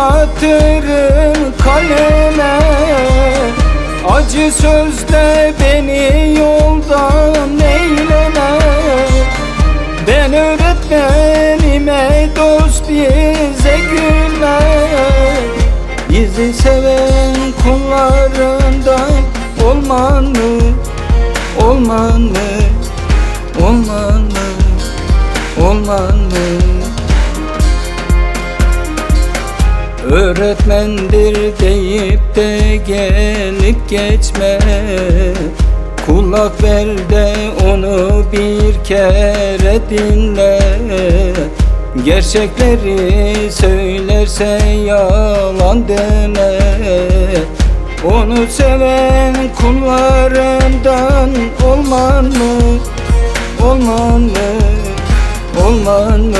batırın kaleme. Acı sözle beni yoldan eyleme. Ben öğretmenime dost bize gülme. Bizi seven kullarından olman mı? Olman mı? Öğretmendir deyip de gelip geçme Kulak ver de onu bir kere dinle Gerçekleri söylerse yalan deme Onu seven kullarından olman mı? Olman mı? Olman mı?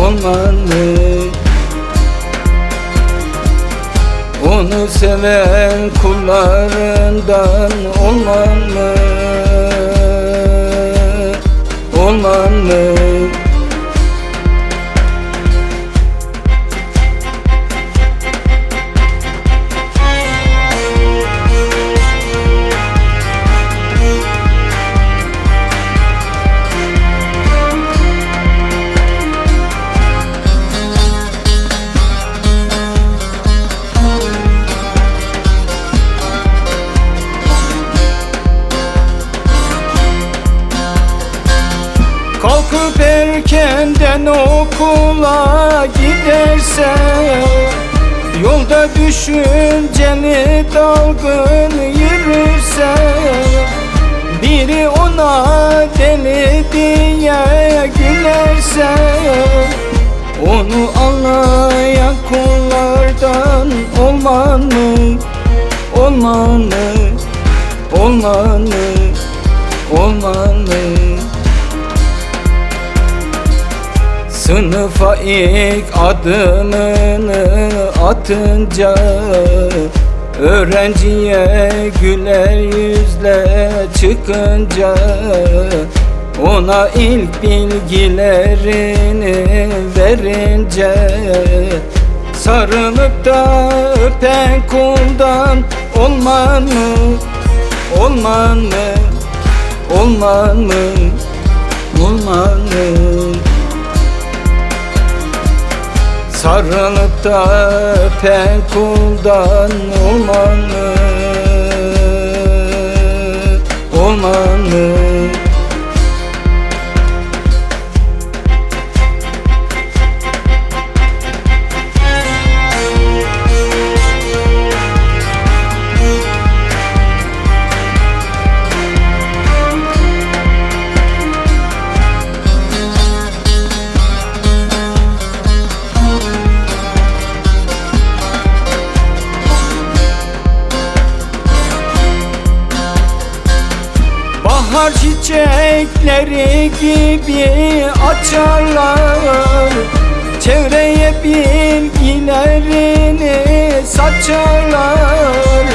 Olman mı? Seven kullarından olman mı? Kalkıp erkenden okula gidersen Yolda düşünceli dalgın yürürse Biri ona deli diye gülerse Onu anlayan kullardan olman mı? Olman mı? Olman mı? Olman mı? Sınıfa ilk adımını atınca Öğrenciye güler yüzle çıkınca Ona ilk bilgilerini verince Sarılıp da öpen kuldan olman mı? Olman mı? Olman mı? Olman mı? Sarılıp da öpen kuldan olman mı? Bahar çiçekleri gibi açarlar Çevreye bilgilerini saçarlar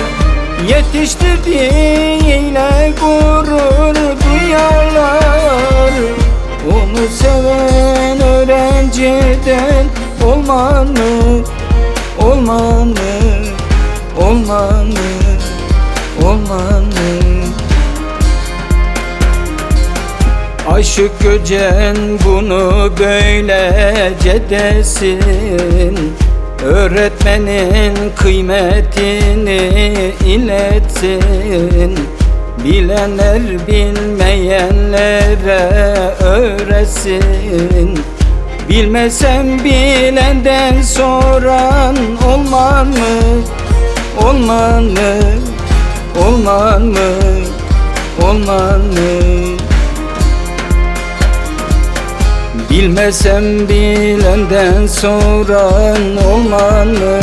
Yetiştirdiğiyle gurur duyarlar Onu seven öğrenciden olman mı? Olman mı? Aşık Göcen bunu böylece desin Öğretmenin kıymetini iletsin Bilenler bilmeyenlere öğretsin Bilmesem bilenden soran olman mı? Olman mı? Olman mı? Olman mı? Bilmesem bilenden soran olmanı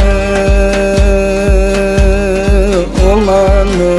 Olmanı.